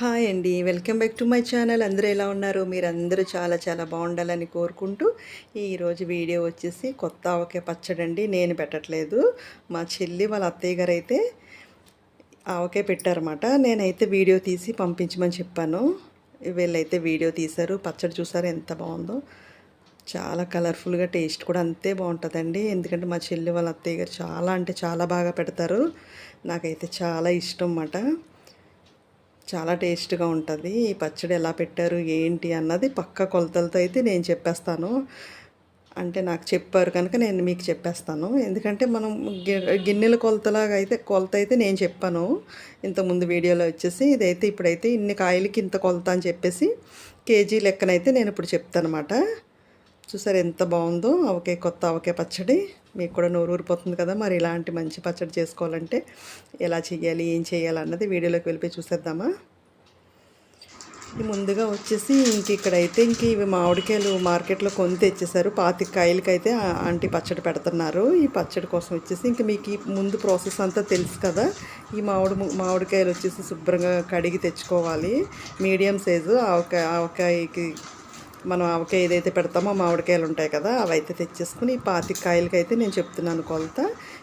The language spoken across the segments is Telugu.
హాయ్ అండి. Welcome back to my channel. అందరూ ఎలా ఉన్నారు? మీరందరూ చాలా చాలా బాగుండాలని కోరుకుంటూ ఈరోజు వీడియో వచ్చేసి కొత్త ఆవకాయ పచ్చడి అండి. నేను పెట్టట్లేదు. మా చెల్లి వాళ్ళ అత్తయ్య గారు అయితే ఆవకాయ పెట్టారన్నమాట. నేనైతే వీడియో తీసి పంపించమని చెప్పాను. వీళ్ళైతే వీడియో తీశారు. పచ్చడి చూసారు ఎంత బాగుందో. చాలా కలర్ఫుల్గా టేస్ట్ కూడా అంతే బాగుంటుందండి. ఎందుకంటే మా చెల్లి వాళ్ళ అత్తయ్య గారు చాలా అంటే చాలా బాగా పెడతారు. నాకైతే చాలా ఇష్టం అన్నమాట. చాలా టేస్ట్గా ఉంటుంది. ఈ పచ్చడి ఎలా పెట్టారు ఏంటి అన్నది పక్క కొలతలతో అయితే నేను చెప్పేస్తాను. అంటే నాకు చెప్పారు కనుక నేను మీకు చెప్పేస్తాను. ఎందుకంటే మనం గిన్నెల కొలతలాగా అయితే కొలత అయితే నేను చెప్పాను. ఇంతకుముందు వీడియోలో వచ్చేసి ఇదైతే ఇప్పుడైతే ఇన్ని కాయలకి ఇంత కొలత అని చెప్పేసి కేజీ లెక్కనైతే నేను ఇప్పుడు చెప్తాను అనమాట చూసారు ఎంత బాగుందో? అవకే కొత్త అవకే పచ్చడి. మీకు కూడా నోరు ఊరిపోతుంది కదా మరి ఇలాంటి మంచి పచ్చడి చేసుకోవాలంటే ఎలా చేయాలి ఏం చేయాలి అన్నది వీడియోలోకి వెళ్ళిపోయి చూసేద్దామా? ముందుగా వచ్చేసి ఇంక ఇక్కడైతే ఇంక ఇవి మామిడికాయలు మార్కెట్లో కొని తెచ్చేసారు పాతి కాయలకైతే ఆంటీ పచ్చడి పెడుతున్నారు. ఈ పచ్చడి కోసం వచ్చేసి ఇంక మీకు ఈ ముందు ప్రాసెస్ అంతా తెలుసు కదా ఈ మామిడి మామిడికాయలు వచ్చేసి శుభ్రంగా కడిగి తెచ్చుకోవాలి. మీడియం సైజు ఆవకాయ ఆవకాయకి మనం ఆవకాయ ఏదైతే పెడతామో మామిడికాయలు ఉంటాయి కదా అవైతే తెచ్చేసుకుని పాతి కాయలకి అయితే నేను చెప్తున్నాను కొలత.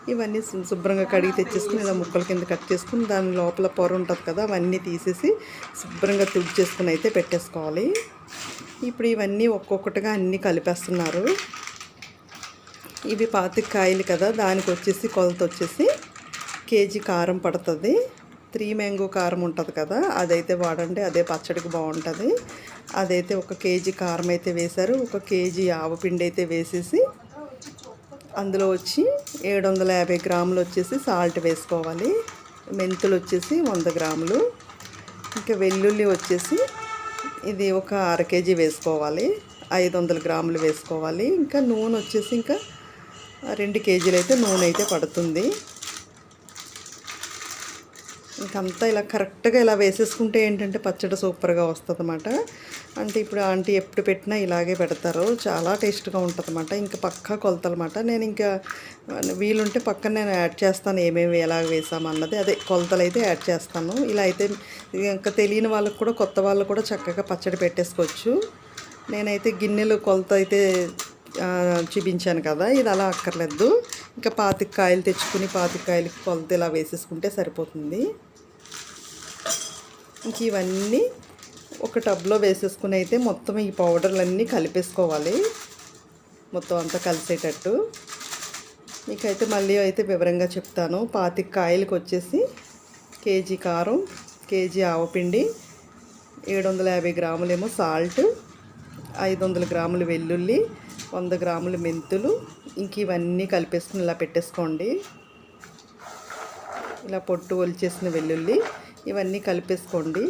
ఇవన్నీ శుభ్రంగా కడిగి తెచ్చేసుకుని ఇలా ముక్కల కింద కట్ చేసుకుని దాని లోపల పొర ఉంటుంది కదా అవన్నీ తీసేసి శుభ్రంగా తుడిచేసుకుని అయితే పెట్టేసుకోవాలి. ఇప్పుడు ఇవన్నీ ఒక్కొక్కటిగా అన్నీ కలిపేస్తున్నారు. ఇవి పాతి కాయలు కదా దానికి వచ్చేసి కొలత వచ్చేసి కేజీ కారం పడుతుంది. త్రీ మ్యాంగో కారం ఉంటుంది కదా అదైతే వాడండి అదే పచ్చడికి బాగుంటుంది. అదైతే ఒక కేజీ కారం అయితే వేశారు ఒక కేజీ ఆవపిండి అయితే వేసేసి అందులో వచ్చి ఏడు వందల యాభై గ్రాములు వచ్చేసి సాల్ట్ వేసుకోవాలి. మెంతులు వచ్చేసి వంద గ్రాములు. ఇంకా వెల్లుల్లి వచ్చేసి ఇది ఒక అర కేజీ వేసుకోవాలి. ఐదు వందల గ్రాములు వేసుకోవాలి. ఇంకా నూనె వచ్చేసి ఇంకా రెండు కేజీలు అయితే నూనె అయితే పడుతుంది. ఇంకంతా ఇలా కరెక్ట్గా ఇలా వేసేసుకుంటే ఏంటంటే పచ్చడి సూపర్గా వస్తుంది అనమాట అంటే ఇప్పుడు ఆంటీ ఎప్పుడు పెట్టినా ఇలాగే పెడతారు. చాలా టేస్ట్గా ఉంటుంది అనమాట ఇంకా పక్కా కొలతలమాట నేను ఇంకా వీలుంటే పక్కన నేను యాడ్ చేస్తాను. ఏమేమి ఎలా వేసామన్నది అదే కొలతలు అయితే యాడ్ చేస్తాను. ఇలా అయితే ఇంకా తెలియని వాళ్ళకు కూడా కొత్త వాళ్ళు కూడా చక్కగా పచ్చడి పెట్టేసుకోవచ్చు. నేనైతే గిన్నెలు కొలత అయితే చూపించాను కదా. ఇది అలా అక్కర్లేదు. ఇంకా పాతిక కాయలు తెచ్చుకుని పాతిక కాయలకి కొలత ఇలా వేసేసుకుంటే సరిపోతుంది. ఇంక ఇవన్నీ ఒక టబ్లో వేసేసుకుని అయితే మొత్తం ఈ పౌడర్లన్నీ కలిపేసుకోవాలి. మొత్తం అంతా కలిసేటట్టు. మీకైతే మళ్ళీ అయితే వివరంగా చెప్తాను. పాతిక కాయలకి వచ్చేసి కేజీ కారం కేజీ ఆవపిండి ఏడు వందల యాభై గ్రాములేమో సాల్ట్ ఐదు వందల గ్రాములు వెల్లుల్లి వంద గ్రాములు మెంతులు. ఇంక ఇవన్నీ కలిపేసుకుని ఇలా పెట్టేసుకోండి. ఇలా పొట్టు ఒలిచేసిన వెల్లుల్లి ఇవన్నీ కలిపేసుకోండి.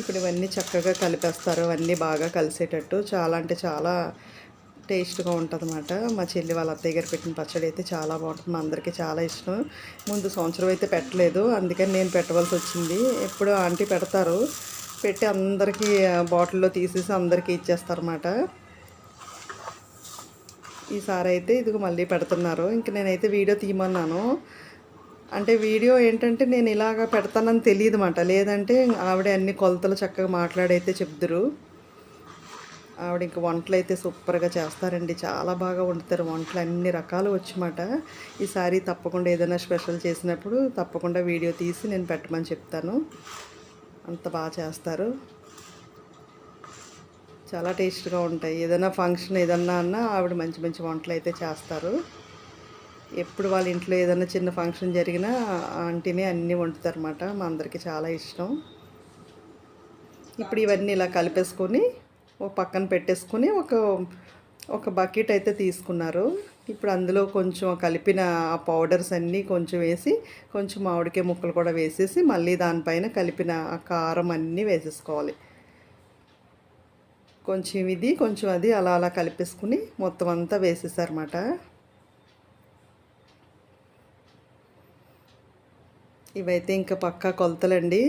ఇప్పుడు ఇవన్నీ చక్కగా కలిపేస్తారు. అవన్నీ బాగా కలిసేటట్టు. చాలా అంటే చాలా టేస్ట్గా ఉంటుంది అనమాట మా చెల్లి వాళ్ళ అత్తయ్య గారు పెట్టిన పచ్చడి అయితే చాలా బాగుంటుంది. మా అందరికీ చాలా ఇష్టం. ముందు సంవత్సరం అయితే పెట్టలేదు. అందుకని నేను పెట్టవలసి వచ్చింది. ఎప్పుడు ఆంటీ పెడతారు. పెట్టి అందరికీ బాటిల్లో తీసేసి అందరికీ ఇచ్చేస్తారన్నమాట. ఈసారి అయితే ఇదిగో మళ్ళీ పెడుతున్నారు. ఇంక నేనైతే వీడియో తీయమన్నాను. అంటే వీడియో ఏంటంటే నేను ఇలాగ పెడతానని తెలియదు మాట లేదంటే ఆవిడ అన్ని కొలతలు చక్కగా మాట్లాడైతే చెప్దురు. ఆవిడ ఇంక వంటలు అయితే సూపర్గా చేస్తారండి. చాలా బాగా వండుతారు వంటలు అన్ని రకాలు వచ్చమాట. ఈసారి తప్పకుండా ఏదైనా స్పెషల్ చేసినప్పుడు తప్పకుండా వీడియో తీసి నేను పెట్టమని చెప్తాను. అంత బాగా చేస్తారు. చాలా టేస్ట్గా ఉంటాయి. ఏదైనా ఫంక్షన్ ఏదన్నా అన్నా ఆవిడ మంచి మంచి వంటలు అయితే చేస్తారు. ఎప్పుడు వాళ్ళ ఇంట్లో ఏదైనా చిన్న ఫంక్షన్ జరిగినా ఆంటీనే అన్నీ వండుతారన్నమాట. మా అందరికీ చాలా ఇష్టం. ఇప్పుడు ఇవన్నీ ఇలా కలిపేసుకొని ఒక పక్కన పెట్టేసుకొని ఒక ఒక బకెట్ అయితే తీసుకున్నారు. ఇప్పుడు అందులో కొంచెం కలిపిన ఆ పౌడర్స్ అన్నీ కొంచెం వేసి కొంచెం మామిడికాయ ముక్కలు కూడా వేసేసి మళ్ళీ దానిపైన కలిపిన ఆ కారం అన్నీ వేసేసుకోవాలి. కొంచెం ఇది కొంచెం అది అలా అలా కలిపేసుకుని మొత్తం అంతా వేసేసారన్నమాట. ఇవైతే ఇంకా పక్కా కొలతలండి.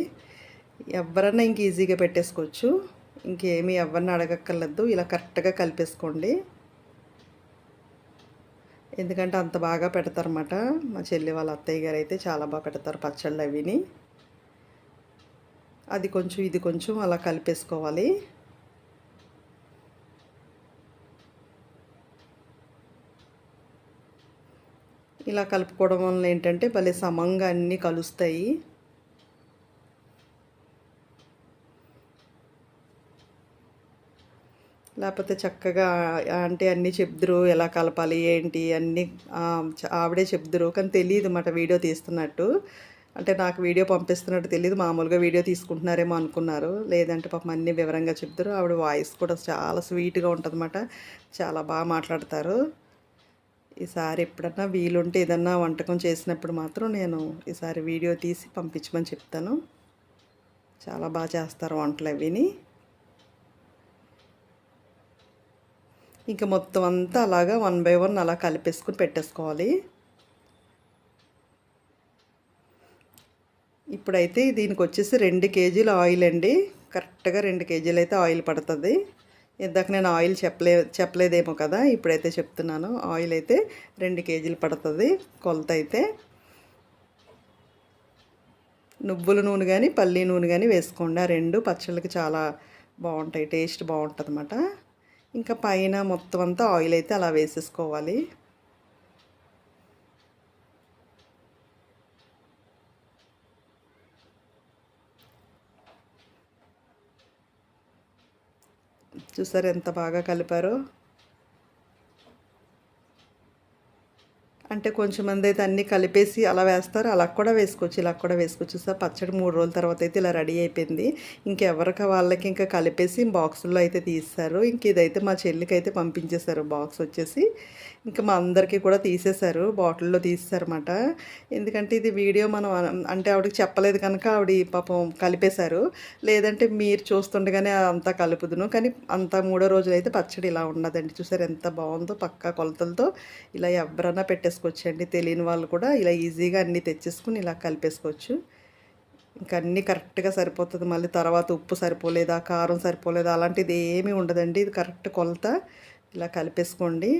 ఎవరన్నా ఇంక ఈజీగా పెట్టేసుకోవచ్చు. ఇంకేమీ ఎవరిని అడగక్కర్లేదు. ఇలా కరెక్ట్గా కలిపేసుకోండి. ఎందుకంటే అంత బాగా పెడతారన్నమాట. మా చెల్లి వాళ్ళ అత్తయ్య గారు అయితే చాలా బాగా పెడతారు పచ్చళ్ళు అవిని. అది కొంచెం ఇది కొంచెం అలా కలిపేసుకోవాలి. ఇలా కలుపుకోవడం వల్ల ఏంటంటే భలే సమంగా అన్నీ కలుస్తాయి. లేకపోతే చక్కగా అంటే అన్నీ చెప్దురు ఎలా కలపాలి ఏంటి అన్నీ ఆవిడే చెప్దురు. కానీ తెలియదు మాట వీడియో తీస్తున్నట్టు. అంటే నాకు వీడియో పంపిస్తున్నట్టు తెలియదు మామూలుగా వీడియో తీసుకుంటున్నారేమో అనుకున్నారు. లేదంటే పాపం అన్నీ వివరంగా చెప్తారు ఆవిడ వాయిస్ కూడా చాలా స్వీట్గా ఉంటుందన్నమాట చాలా బాగా మాట్లాడతారు. ఈసారి ఎప్పుడన్నా వీలుంటే ఏదన్నా వంటకం చేసినప్పుడు మాత్రం నేను ఈసారి వీడియో తీసి పంపించమని చెప్తాను. చాలా బాగా చేస్తారు వంటలు అవిని. ఇంకా మొత్తం అంతా అలాగా వన్ బై వన్ అలా కలిపేసుకుని పెట్టేసుకోవాలి. ఇప్పుడైతే దీనికి వచ్చేసి రెండు కేజీలు ఆయిల్ అండి. కరెక్ట్గా రెండు కేజీలు అయితే ఆయిల్ పడుతుంది. ఇందాక నేను ఆయిల్ చెప్పలే చెప్పలేదేమో కదా ఇప్పుడైతే చెప్తున్నాను. ఆయిల్ అయితే రెండు కేజీలు పడుతుంది కొలత అయితే. నువ్వుల నూనె కానీ పల్లి నూనె కానీ వేసుకోండి. ఆ రెండు పచ్చళ్ళకి చాలా బాగుంటాయి టేస్ట్ బాగుంటుంది అన్నమాట ఇంకా పైన మొత్తం అంతా ఆయిల్ అయితే అలా వేసేసుకోవాలి. చూసారు ఎంత బాగా కలిపారో. అంటే కొంచెం మంది అయితే అన్నీ కలిపేసి అలా వేస్తారు. అలా కూడా వేసుకోవచ్చు ఇలా కూడా వేసుకోవచ్చు. సార్ పచ్చడి మూడు రోజుల తర్వాత అయితే ఇలా రెడీ అయిపోయింది. ఇంకెవరికి వాళ్ళకి ఇంకా కలిపేసి బాక్సుల్లో అయితే తీస్తారు. ఇంక ఇదైతే మా చెల్లికి అయితే పంపించేశారు బాక్స్ వచ్చేసి. ఇంకా మా అందరికీ కూడా తీసేశారు బాటిల్లో తీసేశారన్నమాట. ఎందుకంటే ఇది వీడియో మనం అంటే ఆవిడకి చెప్పలేదు కనుక ఆవిడ పాపం కలిపేశారు. లేదంటే మీరు చూస్తుండగానే అంతా కలుపుదును. కానీ అంత మూడో రోజులైతే పచ్చడి ఇలా ఉండదండి. చూసారు ఎంత బాగుందో పక్కా కొలతలతో ఇలా ఎవరన్నా పెట్టేసుకోవచ్చండి తెలియని వాళ్ళు కూడా ఇలా ఈజీగా అన్నీ తెచ్చేసుకుని ఇలా కలిపేసుకోవచ్చు. ఇంకా అన్నీ కరెక్ట్గా సరిపోతుంది. మళ్ళీ తర్వాత ఉప్పు సరిపోలేదా కారం సరిపోలేదా అలాంటిది ఏమీ ఉండదండి. ఇది కరెక్ట్ కొలత. ఇలా కలిపేసుకోండి.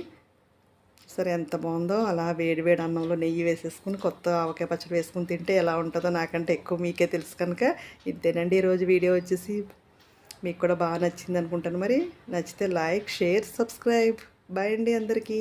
సరే ఎంత బాగుందో అలా వేడి వేడి అన్నంలో నెయ్యి వేసేసుకుని కొత్త ఆవకాయ పచ్చడి వేసుకుని తింటే ఎలా ఉంటుందో నాకంటే ఎక్కువ మీకే తెలుసు కనుక ఇంతేనండి ఈరోజు వీడియో వచ్చేసి. మీకు కూడా బాగా నచ్చింది అనుకుంటాను మరి. నచ్చితే లైక్ షేర్ సబ్స్క్రైబ్. బాయ్ అండి అందరికీ.